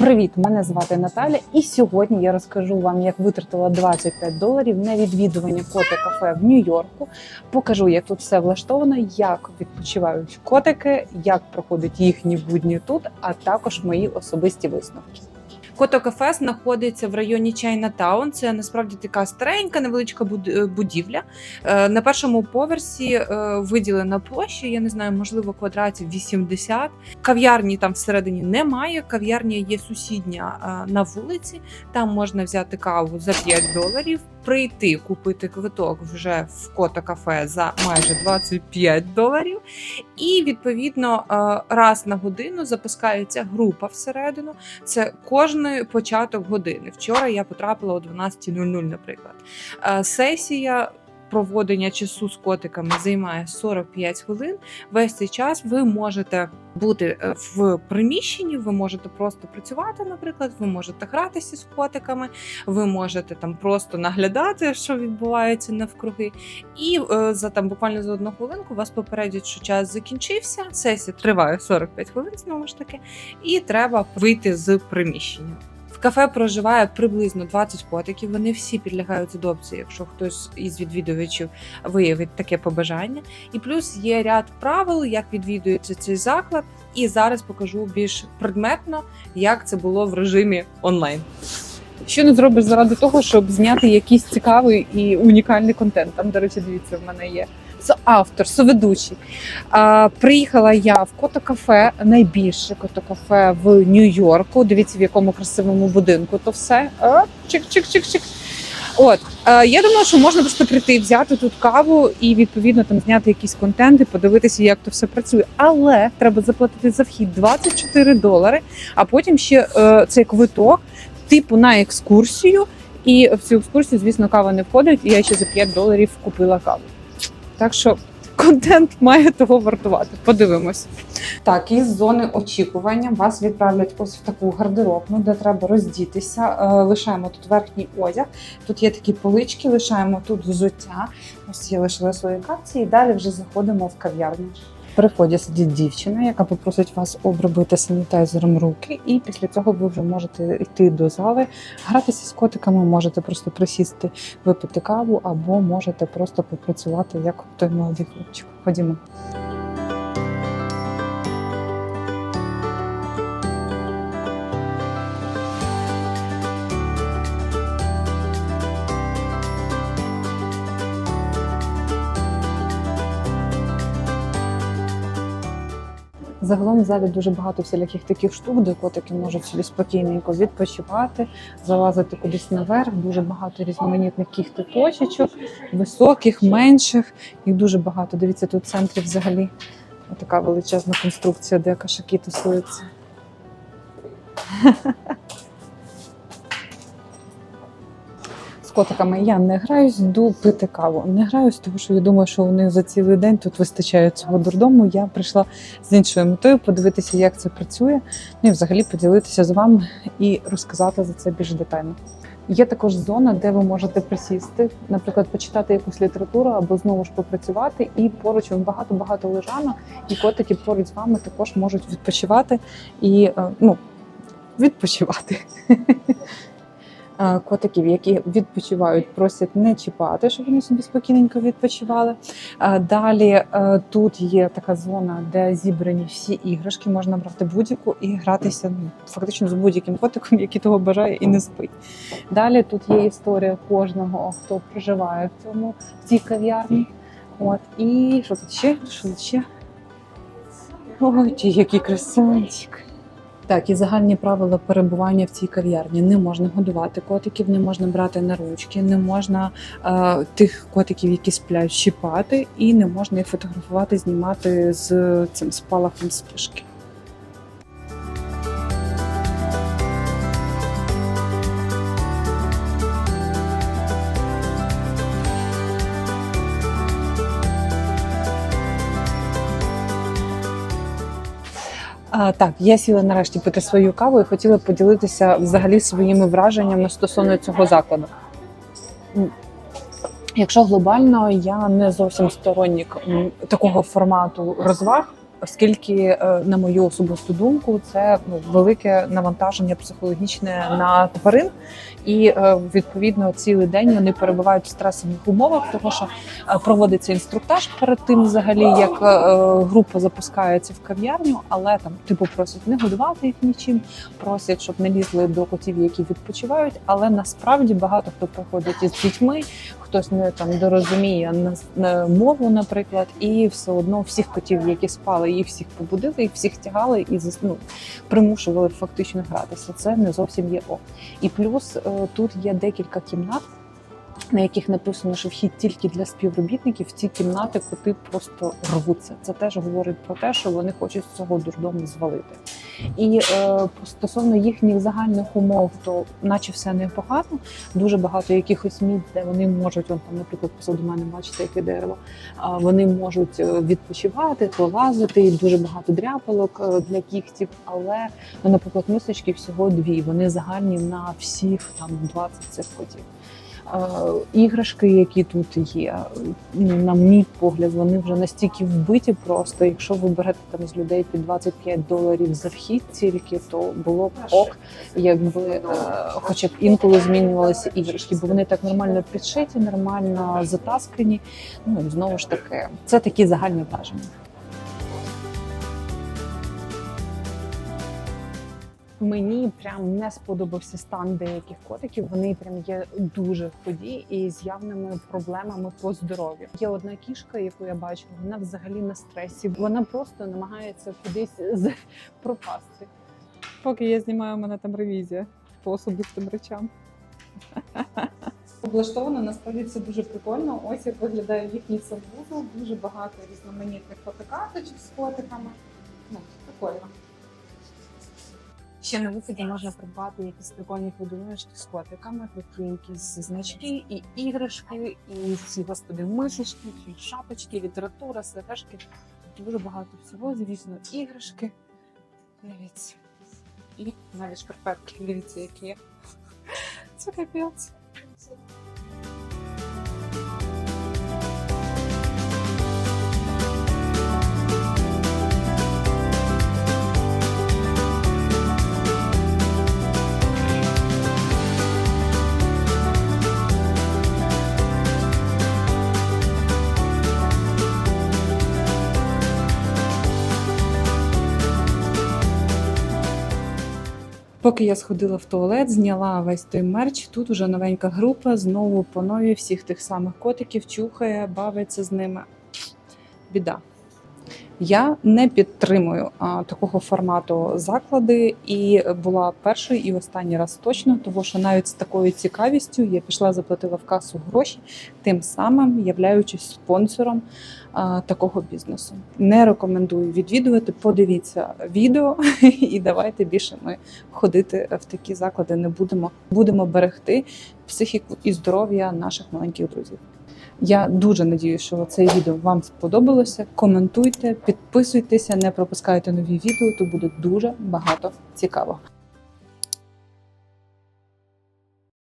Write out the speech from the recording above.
Привіт, мене звати Наталя, і сьогодні я розкажу вам, як витратила 25 доларів на відвідування коти кафе в Нью-Йорку. Покажу, як тут все влаштовано, як відпочивають котики, як проходять їхні будні тут, а також мої особисті висновки. Кото кафе знаходиться в районі Чайнатаун. Це насправді така старенька, невеличка е, будівля. Е, На першому поверсі е, виділена площа, я не знаю, можливо, квадратів 80. Кав'ярні там всередині немає. Кав'ярня є сусідня на вулиці. Там можна взяти каву за 5 доларів, прийти купити квиток вже в кото кафе за майже 25 доларів. І відповідно раз на годину запускається група всередину. Це кожний початок години. Вчора я потрапила о 12.00, наприклад. Е, Сесія. Проводення часу з котиками займає 45 хвилин. Весь цей час ви можете бути е, в приміщенні, ви можете просто працювати, наприклад, ви можете гратися з котиками, ви можете там просто наглядати, що відбувається навкруги. І е, за там буквально за одну хвилинку вас попередять, що час закінчився. Сесія триває 45 хвилин, знову ж таки, і треба вийти з приміщення. Кафе проживає приблизно 20 котиків. Вони всі підлягають адопції, якщо хтось із відвідувачів виявить таке побажання. І плюс є ряд правил, як відвідується цей заклад. І зараз покажу більш предметно, як це було в режимі онлайн. Що не зробиш заради того, щоб зняти якийсь цікавий і унікальний контент? Там, до речі, дивіться, в мене є автор, соведучий. А, приїхала я в кото-кафе, найбільше кото-кафе в Нью-Йорку. Дивіться, в якому красивому будинку то все. Чик-чик-чик-чик. От е, я думала, що можна просто прийти, взяти тут каву і відповідно там зняти якісь контенти, подивитися, як то все працює. Але треба заплатити за вхід 24 долари, а потім ще е, цей квиток, типу на екскурсію. І в цю екскурсію, звісно, кава не входить, і я ще за 5 доларів купила каву. Так що контент має того вартувати. Подивимось. Так, із зони очікування вас відправлять ось в таку гардеробну, де треба роздітися. Е, Лишаємо тут верхній одяг. Тут є такі полички, лишаємо тут взуття. Ось я лишила свої капці, і далі вже заходимо в кав'ярню. В переході сидить дівчина, яка попросить вас обробити санітайзером руки, і після цього ви вже можете йти до зали, гратися з котиками, можете просто присісти, випити каву, або можете просто попрацювати як той молодий хлопчик. Ходімо. Загалом в залі дуже багато всіляких таких штук, де котики можуть собі спокійненько відпочивати, залазити кудись наверх. Дуже багато різноманітних кіхти точечок, високих, менших. Їх дуже багато. Дивіться, тут в центрі взагалі така величезна конструкція, де кашаки тусуються. З котиками я не граюсь, йду пити каву. Не граюсь, тому що я думаю, що них за цілий день тут вистачає цього дурдому. Я прийшла з іншою метою подивитися, як це працює, ну і взагалі поділитися з вами і розказати за це більш детально. Є також зона, де ви можете присісти, наприклад, почитати якусь літературу або знову ж попрацювати. І поруч багато багато лежанок, і котики поруч з вами також можуть відпочивати і е, ну, відпочивати. Котиків, які відпочивають, просять не чіпати, щоб вони собі спокійненько відпочивали. Далі е, тут є така зона, де зібрані всі іграшки, можна брати будь-яку і гратися ну, фактично з будь-яким котиком, який того бажає і не спить. Далі тут є історія кожного, хто проживає в цьому в цій кав'ярні. От і що тут ще? Що тут ще? Ой, який красавчик. Так, і загальні правила перебування в цій кав'ярні. Не можна годувати котиків, не можна брати на ручки, не можна е, тих котиків, які сплять, щіпати, і не можна їх фотографувати, знімати з цим спалахом спишки. А, так, я сіла нарешті пити свою каву і хотіла поділитися взагалі своїми враженнями стосовно цього закладу. Якщо глобально, я не зовсім сторонник такого формату розваг, оскільки, е, на мою особисту думку, це ну, велике навантаження психологічне на тварин, і е, відповідно цілий день вони перебувають в стресових умовах, тому що е, проводиться інструктаж перед тим, взагалі, як група запускається в кав'ярню, але там типу просять не годувати їх нічим, просять, щоб не лізли до котів, які відпочивають. Але насправді багато хто приходить із дітьми, хтось не там дорозуміє мову, наприклад, і все одно всіх котів, які спали, їх всіх побудили, їх всіх тягали і ну, примушували фактично гратися. Це не зовсім є ок. І плюс е, тут є декілька кімнат. На яких написано, що вхід тільки для співробітників, ці кімнати коти просто рвуться. Це теж говорить про те, що вони хочуть з цього дурдому звалити. І е, стосовно їхніх загальних умов, то наче все непогано. Дуже багато якихось місць, де вони можуть, он там, наприклад, позаду мене бачите, яке дерево. Вони можуть е, відпочивати, полазити, дуже багато дряпалок е, для кігтів. Але, ну, наприклад, мисочки всього дві. Вони загальні на всіх там 20 цих котів. Іграшки, які тут є, ну, на мій погляд, вони вже настільки вбиті просто. Якщо ви берете там з людей під 25 доларів за вхід тільки, то було б ок, якби е, хоча б інколи змінювалися іграшки, бо вони так нормально підшиті, нормально затаскані. Ну і знову ж таки, це такі загальні враження. Мені прям не сподобався стан деяких котиків. Вони прям є дуже худі і з явними проблемами по здоров'ю. Є одна кішка, яку я бачу, вона взагалі на стресі. Вона просто намагається кудись пропасти. Поки я знімаю, у мене там ревізія по особистим речам. Облаштовано насправді це дуже прикольно. Ось як виглядає їхній санвузол. Дуже багато різноманітних фотокарточок з котиками. Ну, прикольно. Ще на виході можна придбати якісь прикольні ходуночки з котиками, такі якісь значки і іграшки, і ці господи мишечки, шапочки, література, сережки. Дуже багато всього, звісно, іграшки. Дивіться. І навіть шкарпетки, дивіться, які є. Це капець. Поки я сходила в туалет, зняла весь той мерч. Тут уже новенька група, знову по нові всіх тих самих котиків чухає, бавиться з ними. Біда. Я не підтримую а, такого формату заклади і була перший і останній раз точно, тому що навіть з такою цікавістю я пішла, заплатила в касу гроші, тим самим являючись спонсором а, такого бізнесу. Не рекомендую відвідувати. Подивіться відео і давайте більше ми ходити в такі заклади не будемо. Будемо берегти психіку і здоров'я наших маленьких друзів. Я дуже надію, що це відео вам сподобалося. Коментуйте, підписуйтеся, не пропускайте нові відео. Тут буде дуже багато цікавого.